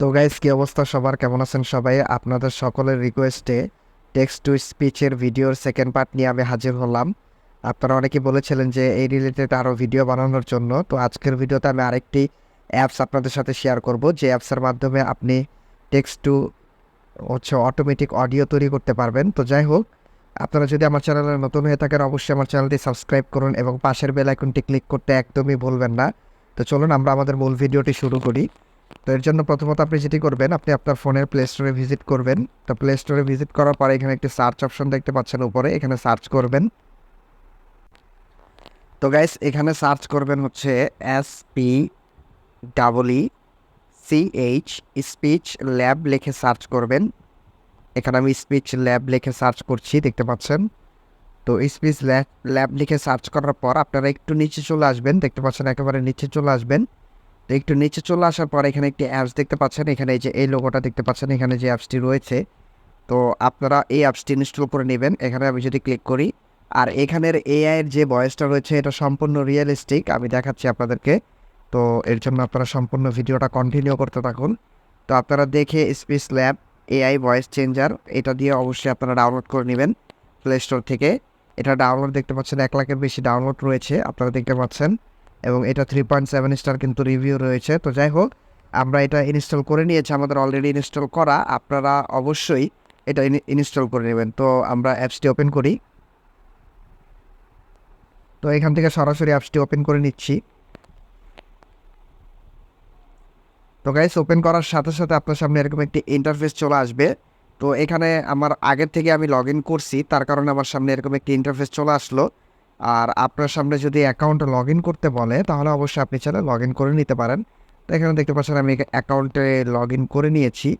তো গাইজ কি অবস্থা? সবার কেমন আছেন সবাই? আপনাদের সকলের রিকোয়েস্টে টেক্সট টু স্পিচের ভিডিওর সেকেন্ড পার্ট নিয়ে আমি হাজির হলাম। আপনারা অনেকে বলেছিলেন যে এই রিলেটেড আরও ভিডিও বানানোর জন্য। তো আজকের ভিডিওতে আমি আরেকটি অ্যাপস আপনাদের সাথে শেয়ার করব। যে অ্যাপসের মাধ্যমে আপনি টেক্সট টু হচ্ছে অটোমেটিক অডিও তৈরি করতে পারবেন। তো যাই হোক, আপনারা যদি আমার চ্যানেলে নতুন হয়ে থাকেন, অবশ্যই আমার চ্যানেলটি সাবস্ক্রাইব করুন এবং পাশের বেল আইকনটি ক্লিক করতে একদমই ভুলবেন না। তো চলুন আমরা আমাদের মূল ভিডিওটি শুরু করি। তো এর জন্য প্রথমত আপনি যেটি করবেন, আপনি আপনার ফোনের প্লে স্টোরে ভিজিট করবেন। তো প্লে স্টোরে ভিজিট করার পরে এখানে একটি সার্চ অপশন দেখতে পাচ্ছেন উপরে, এখানে সার্চ করবেন। তো গাইস এখানে সার্চ করবেন হচ্ছে S P double E C H speech lab লিখে সার্চ করবেন। এখানে আমি স্পিচ ল্যাব লিখে সার্চ করছি, দেখতে পাচ্ছেন। তো স্পিচ ল্যাব ল্যাব লিখে সার্চ করার পর আপনারা একটু নিচে চলে আসবেন, দেখতে পাচ্ছেন একেবারে নিচে চলে আসবেন। তো একটু নিচে চলে আসার পর এখানে একটি অ্যাপস দেখতে পাচ্ছেন। এখানে এই যে, এই লোগোটা দেখতে পাচ্ছেন। এখানে যে অ্যাপসটি রয়েছে, তো আপনারা এই অ্যাপসটি ইনস্টল করে নেবেন। এখানে আমি যদি ক্লিক করি, আর এখানের এআই এর যে ভয়েসটা রয়েছে, এটা সম্পূর্ণ রিয়েলিস্টিক আমি দেখাচ্ছি আপনাদেরকে। তো এর জন্য আপনারা সম্পূর্ণ ভিডিওটা কন্টিনিউ করতে থাকুন। তো আপনারা দেখে speech lab AI voice changer এটা দিয়ে অবশ্যই আপনারা ডাউনলোড করে নেবেন প্লে স্টোর থেকে। এটা ডাউনলোড দেখতে পাচ্ছেন, এক লাখের বেশি ডাউনলোড রয়েছে, আপনারা দেখতে পাচ্ছেন। এবং এটা থ্রি পয়েন্ট সেভেন স্টার কিন্তু রিভিউ রয়েছে। তো যাই হোক আমরা এটা ইনস্টল করে নিয়েছি, আমাদের অলরেডি ইনস্টল করা। আপনারা অবশ্যই এটা ইনস্টল করে নেবেন। তো আমরা অ্যাপসটি ওপেন করি। তো এখান থেকে সরাসরি অ্যাপসটি ওপেন করে নিচ্ছি। তো গাইস ওপেন করার সাথে সাথে আপনার সামনে এরকম একটি ইন্টারফেস চলে আসবে। তো এখানে আমার আগের থেকে আমি লগ ইন করছি, তার কারণে আমার সামনে এরকম একটি ইন্টারফেস চলে আসলো। আর আপনার সামনে যদি অ্যাকাউন্ট লগ ইন করতে বলে, তাহলে অবশ্যই আপনি চাইলে লগ ইন করে নিতে পারেন। তো এখানে দেখতে পাচ্ছেন আমি অ্যাকাউন্টে লগ ইন করে নিয়েছি।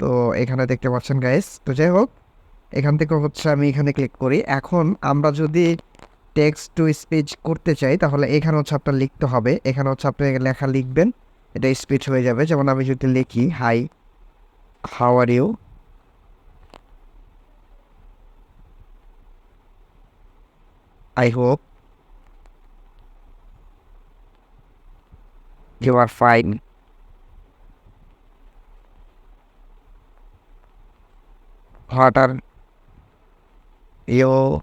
তো এখানে দেখতে পাচ্ছেন গাইস তো যাই হোক, এখান থেকে হচ্ছে আমি এখানে ক্লিক করি। এখন আমরা যদি টেক্সট টু স্পিচ করতে চাই, তাহলে এখানে হচ্ছে আপনার লিখতে হবে। এখানে হচ্ছে আপনি লেখা লিখবেন, এটা স্পিচ হয়ে যাবে। যেমন আমি যদি লিখি hi how are you I hope you are fine. What are you?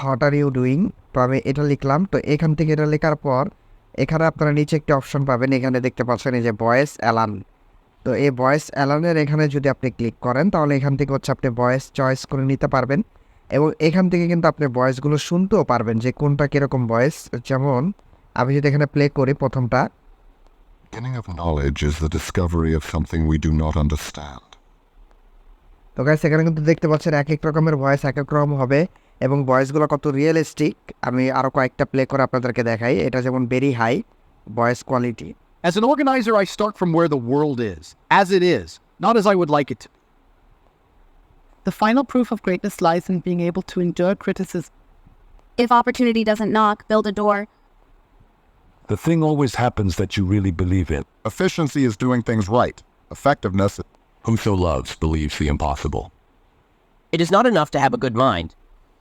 What are you doing তো আমি এটা লিখলাম তো এখান থেকে এটা লেখার পর, এখানে আপনারা নিচে একটি অপশন পাবেন এখানে দেখতে পাচ্ছেন এই যে ভয়েস অ্যালান তো এই ভয়েস অ্যালানের এখানে যদি আপনি ক্লিক করেন তাহলে এখান থেকে হচ্ছে আপনি ভয়েস চয়েস করে নিতে পারবেন। এবং এখান থেকে কিন্তু আপনি ভয়েসগুলো শুনতেও পারবেন যে কোনটা কীরকম ভয়েস। যেমন আমি যদি এখানে প্লে করি প্রথমটা। Beginning of knowledge is the discovery of something we do not understand. তো গাইস এখানে কিন্তু দেখতে পাচ্ছেন এক এক রকমের ভয়েস এক এক রকম হবে। এবং ভয়েসগুলো কত রিয়েলিস্টিক আমি আরও কয়েকটা প্লে করে আপনাদেরকে দেখাই। এটা যেমন very high voice quality As an organizer, I start from where the world is, as it is, not as I would like it to be. The final proof of greatness lies in being able to endure criticism. If opportunity doesn't knock, build a door. The thing always happens that you really believe in. Efficiency is doing things right. Effectiveness Whoso loves believes the impossible. It is not enough to have a good mind.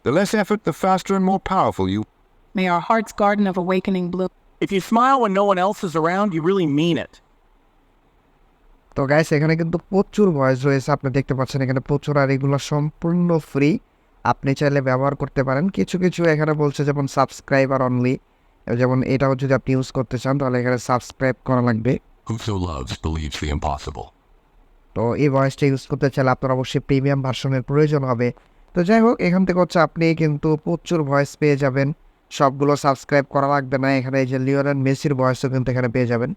The less effort, the faster and more powerful you. May our heart's garden of awakening bloom. If you smile when no one else is around, you really mean it. তো guys এখানে কিন্তু প্রচুর voice রয়েছে। আপনি দেখতে পাচ্ছেন এখানে প্রচুর আর এগুলো সম্পূর্ণ ফ্রি আপনি চাইলে ব্যবহার করতে পারেন। কিছু কিছু এখানে বলছে যেমন সাবস্ক্রাইবার অনলি যেমন এটাও যদি আপনি ইউজ করতে চান তাহলে এখানে সাবস্ক্রাইব করা লাগবে। Whoso loves believes the impossible. তো এই ভয়েসটা ইউজ করতে চাইলে আপনার অবশ্যই প্রিমিয়াম ভার্সনের প্রয়োজন হবে। তো যাই হোক এখান থেকে হচ্ছে আপনি কিন্তু প্রচুর ভয়েস পেয়ে যাবেন। সবগুলো সাবস্ক্রাইব করা লাগবে না। এখানে এই যে লিওনেল মেসির ভয়েসও কিন্তু এখানে পেয়ে যাবেন।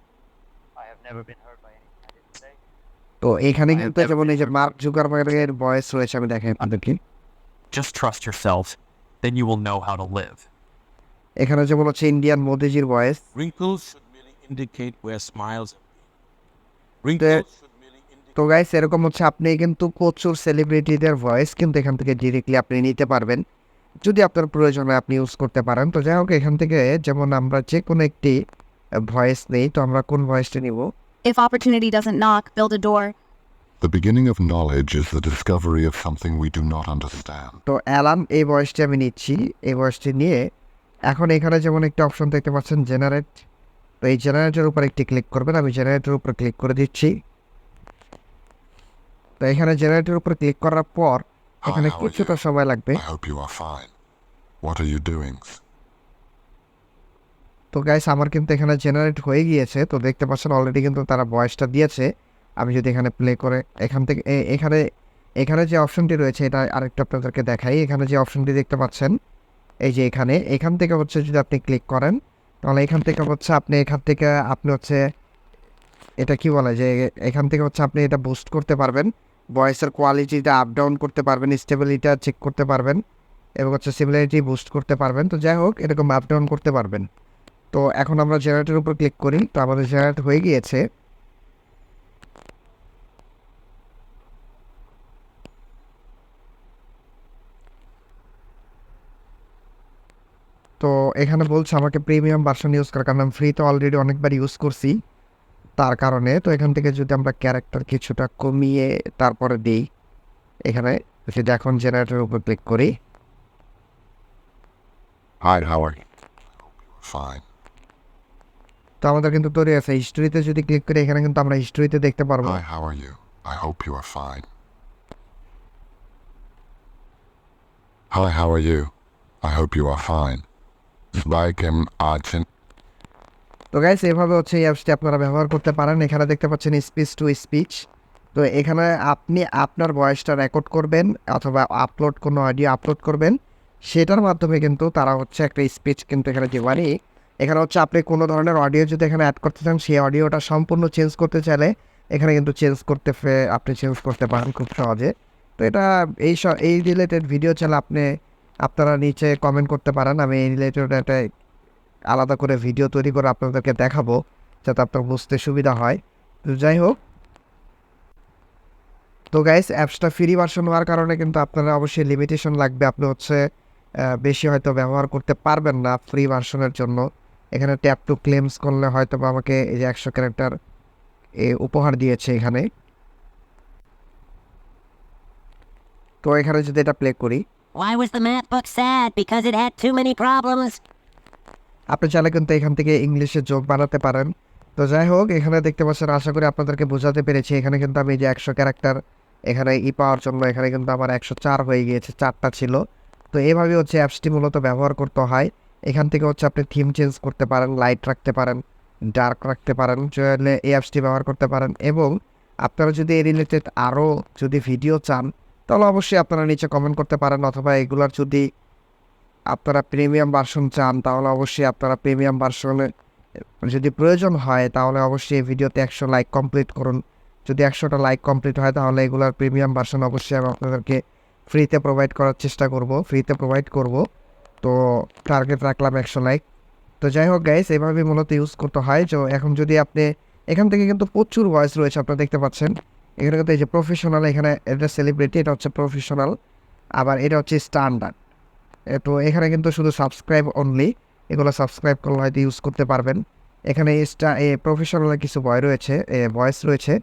তো এখানে কিন্তু যেমন এই যে মার্ক জুকারবার্গের ভয়েস রয়েছে আমি দেখাই আপনাদেরকে। Just trust yourselves, then you will know how to live. এখানে যেমন হচ্ছে ইন্ডিয়ান মোদিজির voice Wrinkles should merely indicate where smiles Wrinkles. তো গাইস এরকম হচ্ছে আপনি কিন্তু প্রচুর সেলিব্রিটিদের ভয়েস কিন্তু এখান থেকে ডিরেক্টলি আপনি নিতে পারবেন। যদি আপনার প্রয়োজন হয় আপনি ইউজ করতে পারেন তো যাই হোক এখান থেকে যেমন আমরা যে কোনো একটি ভয়েস নেই তো আমরা কোন ভয়েসটা নিব If opportunity doesn't knock, build a door. The beginning of knowledge is the discovery of something we do not understand. তো অ্যালান এই বয়সটি আমি নিচ্ছি এই বয়সটি নিয়ে এখন এখানে যেমন একটা অপশন দেখতে পাচ্ছেন জেনারেট তো এই জেনারেটের উপর একটি ক্লিক করবেন আমি জেনারেটের উপর ক্লিক করে দিচ্ছি তো এখানে জেনারেটের উপর ক্লিক করার পর এখানে কিছুটা সময় লাগবে। তো গাইস আমার কিন্তু এখানে জেনারেট হয়ে গিয়েছে। তো দেখতে পাচ্ছেন অলরেডি কিন্তু তারা ভয়েসটা দিয়েছে। আমি যদি এখানে প্লে করে এখান থেকে এখানে এখানে যে অপশনটি রয়েছে এটা আরেকটু আপনাদেরকে দেখাই। এখানে যে অপশনটি দেখতে পাচ্ছেন এই যে এখানে এখান থেকে হচ্ছে যদি আপনি ক্লিক করেন তাহলে এখান থেকে হচ্ছে আপনি এখান থেকে আপনি হচ্ছে এটা কি বলে যে এখান থেকে হচ্ছে আপনি এটা বুস্ট করতে পারবেন। ভয়েসের কোয়ালিটিটা আপ ডাউন করতে পারবেন স্টেবিলিটা চেক করতে পারবেন এবং হচ্ছে সিমিলারিটি বুস্ট করতে পারবেন। তো যাই হোক, এরকম আপ ডাউন করতে পারবেন। তো এখন আমরা জেনারেটের উপর ক্লিক করি। তো আমাদের জেনারেট হয়ে গিয়েছে। তো এখানে বলছে আমাকে প্রিমিয়াম ভার্সন ইউজ করার, কারণ আমি ফ্রিতে অলরেডি অনেকবার ইউজ করছি। তার কারণে তো এখান থেকে যদি আমরা ক্যারেক্টার কিছুটা কমিয়ে তারপরে দিই এখানে যদি এখন জেনারেটের উপর ক্লিক করি how are you? তো আমাদের কিন্তু তৈরি আছে হিস্ট্রিতে যদি ক্লিক করি এখানে কিন্তু আমরা হিস্ট্রিতে দেখতে পারব Hi, how are you? I hope you are fine. Hi, how are you? I hope you are fine. Zbaikem Archen. তো গাইস এভাবে হচ্ছে এই অ্যাপসটি আপনারা ব্যবহার করতে পারেন। এখানে দেখতে পাচ্ছেন স্পিচ টু স্পিচ তো এখানে আপনি আপনার ভয়েসটা রেকর্ড করবেন অথবা আপলোড কোনো অডিও আপলোড করবেন। সেটার মাধ্যমে কিন্তু তারা হচ্ছে একটা স্পিচ কিন্তু এখানে মানে এখানে হচ্ছে আপনি কোনো ধরনের অডিও যদি এখানে অ্যাড করতে চান, সেই অডিওটা সম্পূর্ণ চেঞ্জ করতে চাইলে এখানে কিন্তু চেঞ্জ করতে আপনি চেঞ্জ করতে পারেন খুব সহজে। তো এটা এই এই রিলেটেড ভিডিও চাইলে আপনি আপনারা নিচে কমেন্ট করতে পারেন। আমি এই রিলেটেড একটা আলাদা করে ভিডিও তৈরি করে আপনাদেরকে দেখাবো, যাতে আপনার বুঝতে সুবিধা হয়। তো যাই হোক। তো গাইস অ্যাপসটা ফ্রি ভার্সন হওয়ার কারণে কিন্তু আপনারা অবশ্যই লিমিটেশন লাগবে। আপনি হচ্ছে বেশি হয়তো ব্যবহার করতে পারবেন না ফ্রি ভার্সনের জন্য। এখানে ট্যাপ টু ক্লেমস করলে হয়তো বা আমাকে এই যে একশো ক্যারেক্টার এ উপহার দিয়েছে এখানে। তো এখানে যদি এটা প্লে করি। Why was the math sad? Because it had too many problems? আপনি চাইলে কিন্তু এখান থেকে ইংলিশে যোগ বানাতে পারেন। তো যাই হোক, এখানে দেখতে পাচ্ছেন, আশা করি আপনাদেরকে বোঝাতে পেরেছি। এখানে কিন্তু আমি যে একশো ক্যারেক্টার এখানে ই পাওয়ার জন্য এখানে কিন্তু আমার একশো চার হয়ে গিয়েছে, চারটা ছিল। তো এইভাবে হচ্ছে অ্যাপসটি মূলত ব্যবহার করতে হয়। এখান থেকে হচ্ছে আপনি থিম চেঞ্জ করতে পারেন লাইট রাখতে পারেন ডার্ক রাখতে পারেন, চাইলে এই অ্যাপসটি ব্যবহার করতে পারেন। এবং আপনারা যদি এই রিলেটেড আরও যদি ভিডিও চান, তাহলে অবশ্যই আপনারা নিচে কমেন্ট করতে পারেন, অথবা এগুলার যদি আপনারা প্রিমিয়াম ভার্সন চান, তাহলে অবশ্যই আপনারা প্রিমিয়াম ভার্সনে যদি প্রয়োজন হয়, তাহলে অবশ্যই এই ভিডিওতে একশো লাইক কমপ্লিট করুন। যদি একশোটা লাইক কমপ্লিট হয়, তাহলে এগুলোর প্রিমিয়াম ভার্সন অবশ্যই আমি আপনাদেরকে ফ্রিতে প্রোভাইড করার চেষ্টা করব ফ্রিতে প্রোভাইড করব। তো টার্গেট রাখলাম একশো লাইক তো যাই হোক গাইস এভাবে মূলত ইউজ করতে হয়। তো এখন যদি আপনি, এখান থেকে কিন্তু প্রচুর ভয়েস রয়েছে, আপনারা দেখতে পাচ্ছেন। এখানে কিন্তু এই যে প্রফেশনাল এখানে এটা সেলিব্রিটি এটা হচ্ছে প্রফেশনাল আবার এটা হচ্ছে স্ট্যান্ডার্ড তো এখানে কিন্তু শুধু সাবস্ক্রাইব অনলি এগুলো সাবস্ক্রাইব করলে হয়তো ইউজ করতে পারবেন এখানে স্টা এ প্রফেশনালের কিছু বয় রয়েছে এ ভয়েস রয়েছে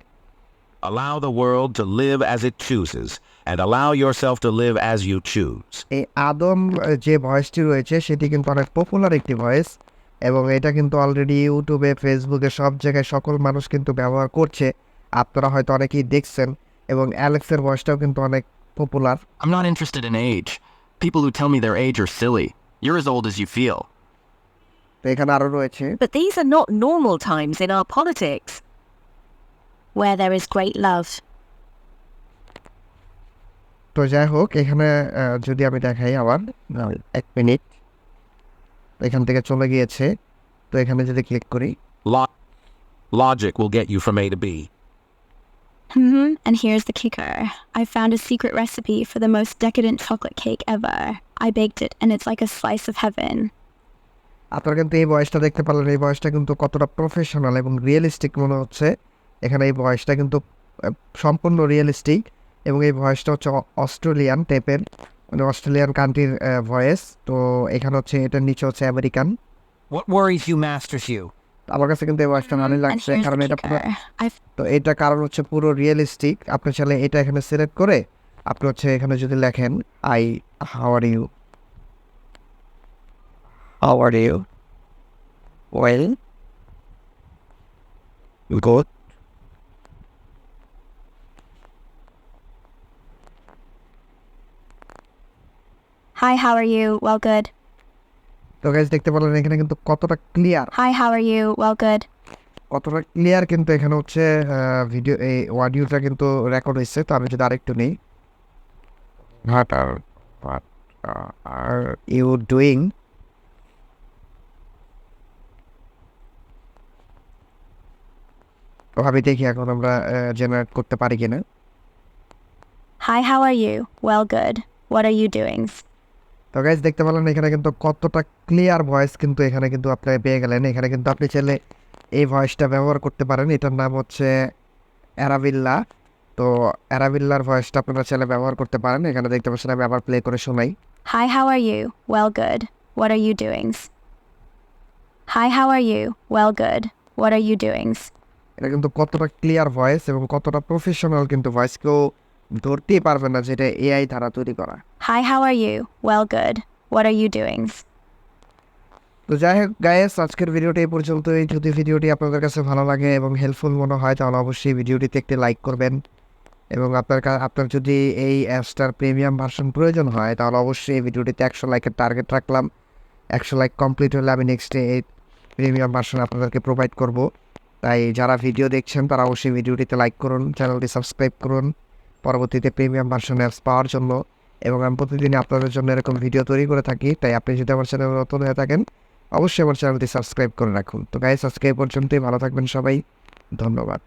Allow the world to live as it chooses, and allow yourself to live as you choose. এই আদম যে ভয়েসটি রয়েছে সেটি কিন্তু অনেক পপুলার একটি ভয়েস এবং এটা কিন্তু অলরেডি ইউটিউবে ফেসবুকে সব জায়গায় সকল মানুষ কিন্তু ব্যবহার করছে আপনারা হয়তো অনেকেই দেখছেন এবং অ্যালেক্সের ভয়েসটাও কিন্তু অনেক popular I'm not interested in age. People who tell me their age are silly. You're as old as you feel. তো এখানে আরও রয়েছে But these are not normal times in our politics. Where there is great love. তো যাই হোক এখানে আহ, যদি আমি দেখাই আবার আহ, এক মিনিট এখান থেকে চলে গিয়েছে তো এখানে যদি ক্লিক করি Lo- logic will get you from A to B. hmm And here's the kicker. I found a secret recipe for the most decadent chocolate cake ever. I baked it and it's like a slice of heaven. আপনারা কিন্তু এই বয়সটা দেখতে পারলেন এই বয়সটা কিন্তু কতটা প্রফেশনাল এবং রিয়েলিস্টিক মনে হচ্ছে এখানে এই বয়সটা কিন্তু আহ, সম্পূর্ণ রিয়েলিস্টিক এবং এই ভয়েসটা হচ্ছে অ- অস্ট্রেলিয়ান টাইপের মানে অস্ট্রেলিয়ান কান্ট্রির ভয়েস তো এখানে হচ্ছে এটার নিচে হচ্ছে American What worries you masters you. আমার কাছে কিন্তু এই ভয়েসটা ভালোই লাগছে কারণ এটা পুরো তো এটা কারণ হচ্ছে পুরো রিয়েলিস্টিক আপনি চাইলে এটা এখানে সিলেক্ট করে আপনি হচ্ছে এখানে যদি লেখেন hi how are you how are you well good Hi, how are you? Well, good. তো গাইজ দেখতে পারলেন এখানে কিন্তু কতটা clear Hi, how are you? Well, good. কতটা ক্লিয়ার কিন্তু এখানে হচ্ছে ভিডিও এই অডিওটা কিন্তু রেকর্ড হয়েছে তো আমি যদি আরেকটু নিই what are what are you doing তো আমি দেখি এখন আমরা জেনারেট করতে পারি কিনা Hi, how are you well good. What আর ইউ doing? তো গাইজ দেখতে পেলেন এখানে কিন্তু কতটা ক্লিয়ার ভয়েস কিন্তু এখানে কিন্তু আপনি পেয়ে গেলেন এখানে কিন্তু আপনি চাইলে এই ভয়েসটা ব্যবহার করতে পারেন এটার নাম হচ্ছে অ্যারাবিল্লা তো অ্যারাবিল্লার ভয়েসটা আপনারা চাইলে ব্যবহার করতে পারেন এখানে দেখতে পাচ্ছেন আমি আবার প্লে করে শোনাই hi how are you well good What are you doing? Hi, how are you? Well, good. What are you doing? এটা কিন্তু কতটা ক্লিয়ার ভয়েস এবং কতটা প্রফেশনাল কিন্তু ভয়েস কেউ ধরতেই পারবে না যেটা এআই দ্বারা তৈরি করা Hi, how are you? Well, good. What are you doing? তো যাই হোক গায়েস আজকের ভিডিওটি এই পর্যন্তই যদি ভিডিওটি আপনাদের কাছে ভালো লাগে এবং হেল্পফুল মনে হয় তাহলে অবশ্যই ভিডিওটিতে একটি লাইক করবেন এবং আপনার আপনার যদি এই অ্যাপসটার প্রিমিয়াম ভার্সন প্রয়োজন হয় তাহলে অবশ্যই এই ভিডিওটিতে একশো লাইকের টার্গেট রাখলাম একশো লাইক কমপ্লিট হলে আমি নেক্সটে এই প্রিমিয়াম ভার্সন আপনাদেরকে প্রোভাইড করব তাই যারা ভিডিও দেখছেন তারা অবশ্যই ভিডিওটিতে লাইক করুন চ্যানেলটি সাবস্ক্রাইব করুন পরবর্তীতে প্রিমিয়াম ভার্সন অ্যাপস পাওয়ার জন্য এবং আমি প্রতিদিনই আপনাদের জন্য এরকম ভিডিও তৈরি করে থাকি। তাই আপনি যদি আমার চ্যানেলে নতুন হয়ে থাকেন, অবশ্যই আমার চ্যানেলটি সাবস্ক্রাইব করে রাখুন। তো গাই সাবস্ক্রাইব পর্যন্তই। ভালো থাকবেন সবাই। ধন্যবাদ।